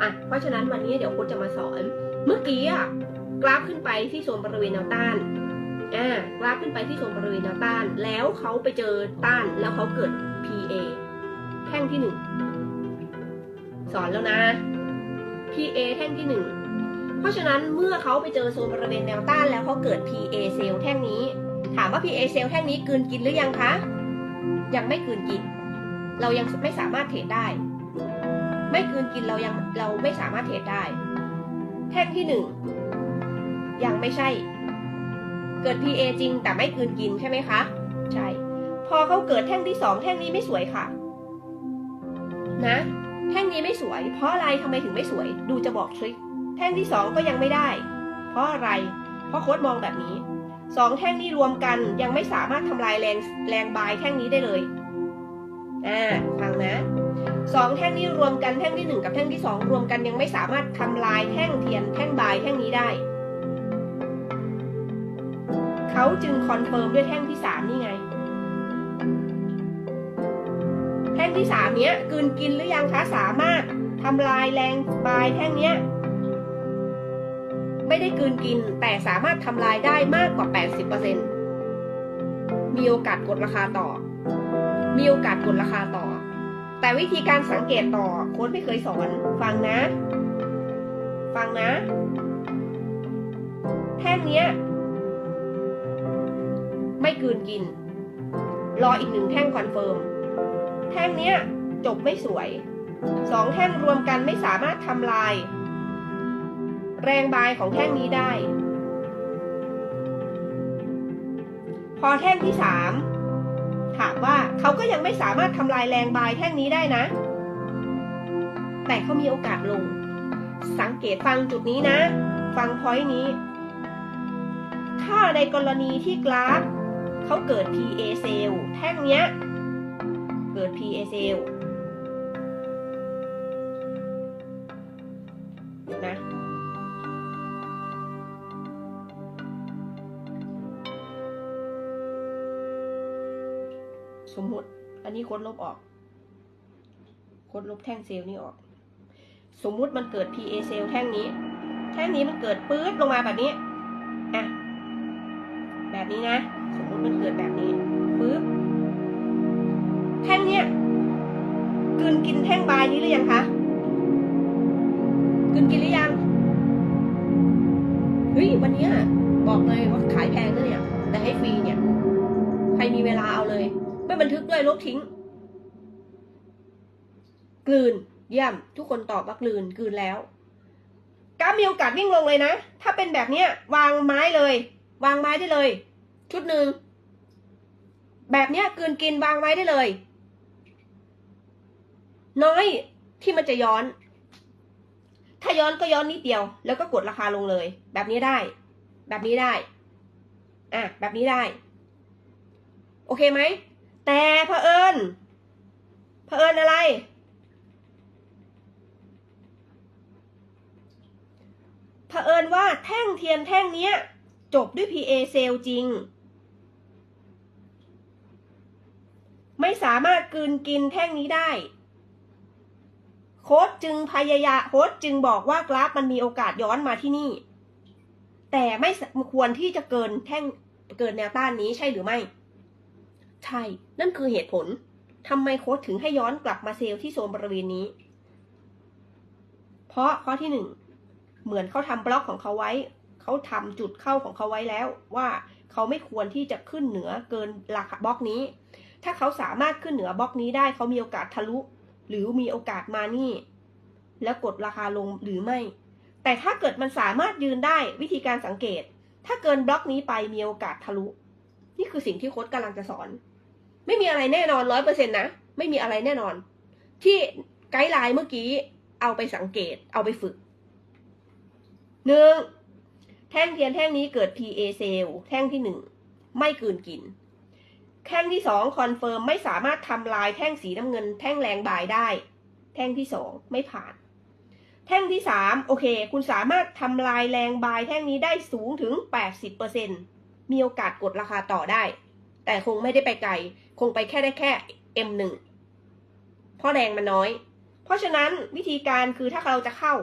อะเพราะฉะนั้นวันนี้เดี๋ยวโค้ชจะมาสอน เมื่อกี้อะกราฟขึ้นไปที่โซนบริเวณแนวต้านอ่ากราฟขึ้นไปที่โซนบริเวณแนวต้าน แล้วเขาไปเจอต้านแล้วเขาเกิด PA แท่งที่หนึ่งสอนแล้วนะ PA แท่งที่หนึ่งเพราะฉะนั้นเมื่อเขาไปเจอโซนบริเวณแนวต้านแล้วเขาเกิด PA เซลล์แท่งนี้ ถามว่า PA เซลล์แท่งนี้กืนกินหรือยังคะ ยังไม่กืนกิน เรายังไม่สามารถเทรดได้ ไม่กลืนกินเรายังเราไม่สามารถเทรดได้ แท่งที่หนึ่งยังไม่ใช่ เกิด PA จริงแต่ไม่กลืนกินใช่ไหมคะ ใช่ พอเขาเกิดแท่งที่สองแท่งนี้ไม่สวยค่ะ นะ แท่งนี้ไม่สวย เพราะอะไรทำไมถึงไม่สวย ดูจะบอกทริคแท่งที่สองก็ยังไม่ได้ เพราะอะไร เพราะโค้ดมองแบบนี้สองแท่งนี้รวมกันยังไม่สามารถทำลายแรงแรงบายแท่งนี้ได้เลย อ่า ฟังนะ สองแท่งนี้รวมกันแท่งที่หนึ่งกับแท่งที่สองรวมกันยังไม่สามารถทำลายแท่งเทียนแท่งบายแท่งนี้ได้ เขาจึงคอนเฟิร์มด้วยแท่งที่สามนี่ไง แท่งที่สามเนี้ยกลืนกินหรือยังคะสามารถทำลายแรงบายแท่งเนี้ยไม่ได้กลืนกินแต่สามารถทำลายได้มากกว่า 80%มีโอกาสกดราคาต่อ มีโอกาสกดราคาต่อ แต่วิธีการสังเกตต่อโค้ดไม่เคยสอน ฟังนะ ฟังนะ แท่งเนี้ย ไม่กืนกิน รออีกหนึ่งแท่งคอนเฟิร์ม แท่งเนี้ยจบไม่สวย สองแท่งรวมกันไม่สามารถทำลาย แรงบายของแท่งนี้ได้ พอแท่งที่สาม ถามว่าเขาก็ยังไม่สามารถทำลายแรงบายแท่งนี้ได้นะ แต่เขามีโอกาสลง สังเกตฟังจุดนี้นะ ฟังพอยต์นี้ ถ้าในกรณีที่กราฟเขาเกิด PA เซลแท่งเนี้ย เกิด PA เซล สมมติ อันนี้โค้ดลบออกโค้ดลบแท่งเซลล์นี้ออก สมมุติมันเกิด PA เซลล์แท่งนี้ แท่งนี้มันเกิดปื๊ดลงมาแบบนี้อะแบบนี้นะ สมมุติมันเกิดแบบนี้ปึ๊บแท่งเนี้ยกืนกินแท่งบายนี้หรือยังคะกืนกินหรือยังเฮ้ยวันเนี้ยบอกเลยว่าขายแพงนะเนี่ย แต่ให้ฟรีเนี่ย ใครมีเวลาเอาเลย ไม่บันทึกด้วยลบทิ้ง กลืน เยี่ยม ทุกคนตอบว่ากลืน กลืนแล้วกราฟมีโอกาสวิ่งลงเลยนะ ถ้าเป็นแบบเนี้ย วางไม้เลย วางไม้ได้เลย ชุดหนึ่ง แบบเนี้ยกลืนกินวางไว้ได้เลย น้อยที่มันจะย้อน ถ้าย้อนก็ย้อนนิดเดียว แล้วก็กดราคาลงเลย แบบนี้ได้ แบบนี้ได้ อะ แบบนี้ได้ โอเคไหม แต่เผอิญเผอิญอะไร เผอิญว่าแท่งเทียนแท่งเนี้ยจบด้วย PA เซลจริง ไม่สามารถกืนกินแท่งนี้ได้ โค้ดจึงพยายามโค้ดจึงบอกว่ากราฟมันมีโอกาสย้อนมาที่นี่ แต่ไม่ควรที่จะเกินแท่งเกินแนวต้านนี้ใช่หรือไม่ ใช่ นั่นคือเหตุผลทำไมโค้ดถึงให้ย้อนกลับมาเซลล์ที่โซนบริเวณนี้ เพราะข้อที่หนึ่งเหมือนเขาทำบล็อกของเขาไว้ เขาทำจุดเข้าของเขาไว้แล้วว่าเขาไม่ควรที่จะขึ้นเหนือเกินราคาบล็อกนี้ ถ้าเขาสามารถขึ้นเหนือบล็อกนี้ได้เขามีโอกาสทะลุ หรือมีโอกาสมานี่ แล้วกดราคาลงหรือไม่ แต่ถ้าเกิดมันสามารถยืนได้วิธีการสังเกต ถ้าเกินบล็อกนี้ไปมีโอกาสทะลุ นี่คือสิ่งที่โค้ดกำลังจะสอน ไม่มีอะไรแน่นอนร้อยเปอร์เซ็นต์นะ ไม่มีอะไรแน่นอน ที่ไกด์ไลน์เมื่อกี้เอาไปสังเกตเอาไปฝึกหนึ่งแท่งเทียนแท่งนี้เกิด PA เซลแท่งที่หนึ่งไม่กืนกิน แท่งที่สองคอนเฟิร์มไม่สามารถทำลายแท่งสีน้ำเงิน แท่งแรงบายได้ แท่งที่สองไม่ผ่าน แท่งที่สามโอเค คุณสามารถทำลายแรงบายแท่งนี้ได้สูงถึง 80%มีโอกาสกดราคาต่อได้ แต่คงไม่ได้ไปไกล คงไปแค่ได้แค่ M1 เพราะแรงมันน้อย เพราะฉะนั้นวิธีการคือถ้าเราจะเข้า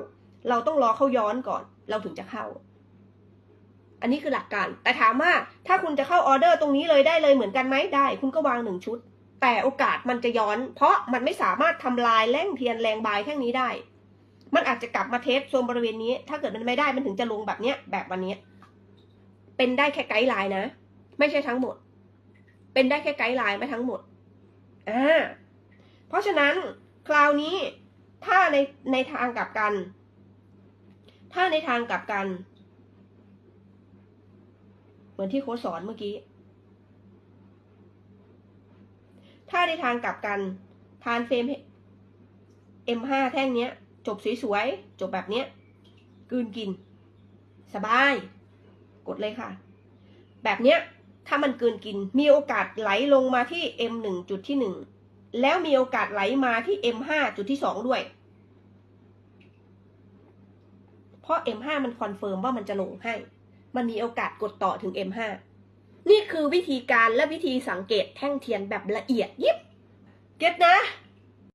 เราต้องรอเขาย้อนก่อน เราถึงจะเข้า อันนี้คือหลักการ แต่ถามว่าถ้าคุณจะเข้าออเดอร์ตรงนี้เลยได้เลยเหมือนกันไหมได้ คุณก็วางหนึ่งชุด แต่โอกาสมันจะย้อน เพราะมันไม่สามารถทำลายแร่งเทียนแรงบายแท่งนี้ได้ มันอาจจะกลับมาเทสโซนบริเวณนี้ ถ้าเกิดมันไม่ได้มันถึงจะลงแบบเนี้ยแบบวันเนี้ยเป็นได้แค่ไกด์ไลน์นะ ไม่ใช่ทั้งหมด เป็นได้แค่ไกด์ไลน์ไม่ทั้งหมดอ่าเพราะฉะนั้นคราวนี้ถ้าในในทางกลับกัน ถ้าในทางกลับกัน เหมือนที่โค้ชสอนเมื่อกี้ ถ้าในทางกลับกันทานเฟรม M5 แท่งเนี้ย จบสวยๆ จบแบบเนี้ยกลืนกิน สบาย กดเลยค่ะ แบบเนี้ย ถ้ามันเกินกิน มีโอกาสไหลลงมาที่ M1 จุดที่หนึ่งแล้วมีโอกาสไหลมาที่ M5 จุดที่สองด้วย เพราะ M5 มันคอนเฟิร์มว่ามันจะลงให้ มันมีโอกาสกดต่อถึง M5 นี่คือวิธีการและวิธีสังเกตแท่งเทียนแบบละเอียดยิบ เก็ตนะ